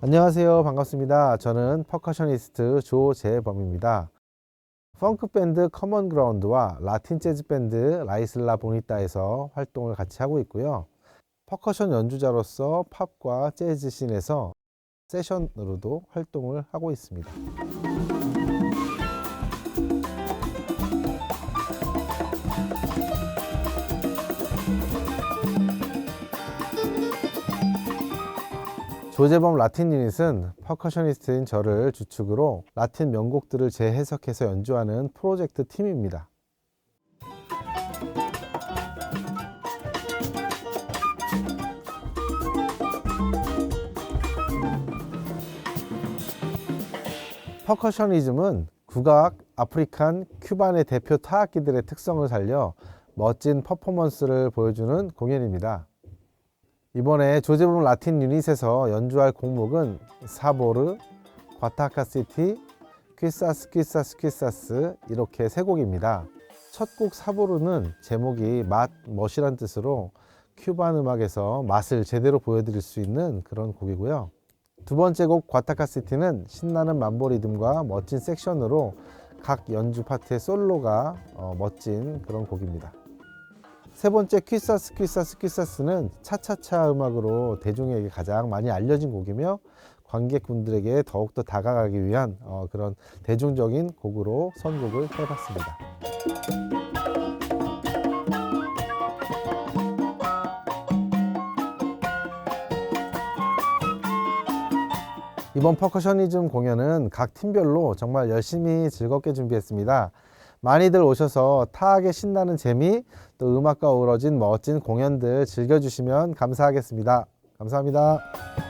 안녕하세요. 반갑습니다. 저는 퍼커셔니스트 조재범입니다. 펑크 밴드 커먼 그라운드와 라틴 재즈 밴드 라이슬라 보니따에서 활동을 같이 하고 있고요. 퍼커션 연주자로서 팝과 재즈 씬에서 세션으로도 활동을 하고 있습니다. 조재범 라틴 유닛은 퍼커셔니스트인 저를 주축으로 라틴 명곡들을 재해석해서 연주하는 프로젝트 팀입니다. 퍼커셔니즘은 국악, 아프리칸, 큐반의 대표 타악기들의 특성을 살려 멋진 퍼포먼스를 보여주는 공연입니다. 이번에 조제범 라틴 유닛에서 연주할 곡목은 사보르, 과타카시티, 퀴사스 퀴사스 퀴사스 이렇게 세 곡입니다. 첫 곡 사보르는 제목이 맛, 멋이란 뜻으로 큐반 음악에서 맛을 제대로 보여드릴 수 있는 그런 곡이고요. 두 번째 곡 과타카시티는 신나는 만보 리듬과 멋진 섹션으로 각 연주 파트의 솔로가 어, 멋진 그런 곡입니다. 세 번째 퀴사스 퀴사스 퀴사스는 차차차 음악으로 대중에게 가장 많이 알려진 곡이며 관객분들에게 더욱더 다가가기 위한 어, 그런 대중적인 곡으로 선곡을 해봤습니다. 이번 퍼커셔니즘 공연은 각 팀별로 정말 열심히 즐겁게 준비했습니다. 많이들 오셔서 타악의 신나는 재미, 또 음악과 어우러진 멋진 공연들 즐겨주시면 감사하겠습니다. 감사합니다.